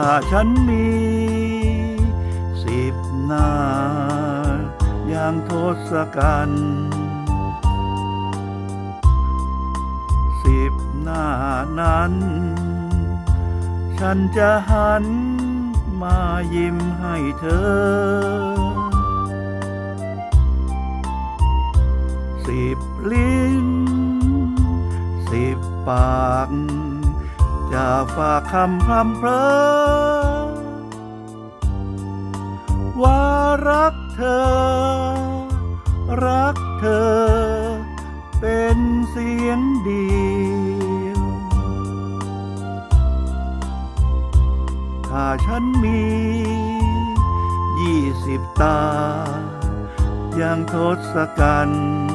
าฉันมีสิบหน้า อย่างทศกัณฐ์สิบหน้านั้น ฉันจะหันมายิ้มให้เธอ สิบลิ้น สิบปาก จะฝากคำพร่ำเพรอว่ารักเธอ รักเธอ เป็นเสียงเดียวถ้าฉันมียี่สิบตา อย่างทศกัณฐ์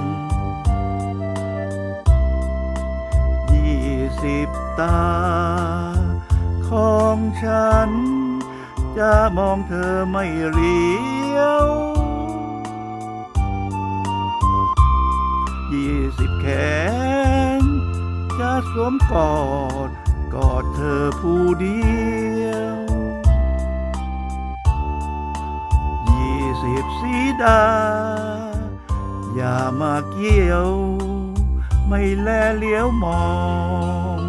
ริบตา ของฉัน จะมองเธอไม่เลี้ยวยี่สิบแขน จะสวมกอด กอดเธอผู้เดียวยี่สิบสีดา อย่ามาเกี่ยว ไม่แลเลี้ยวมอง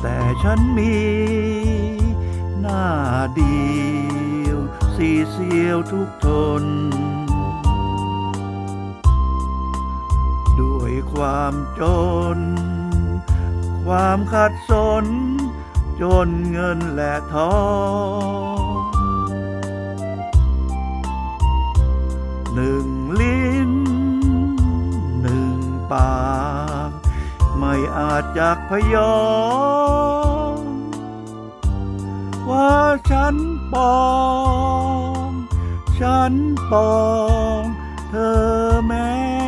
แต่ฉันมีหน้าเดียว สีเสียวทุกทน ความจน ความขัดสน จนเงินและทองหนึ่งลิ้น หนึ่งปาก ไม่อาจจากพยอง ว่าฉันปอง ฉันปอง เธอแม้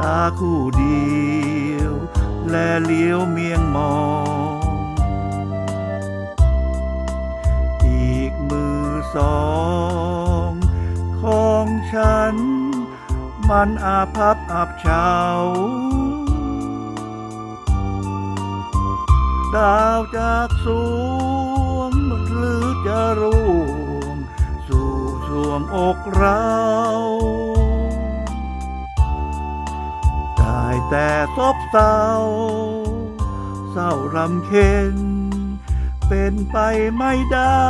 ตาคู่เดียว และเลี้ยวเมียงมอง อีกมือสองของฉัน มันอาพับอับเฉาดาวจากสวงหรือจะร่วงสู่สวงอกเรา แต่ซบเศร้า เศร้ารำเค็นเป็นไปไม่ได้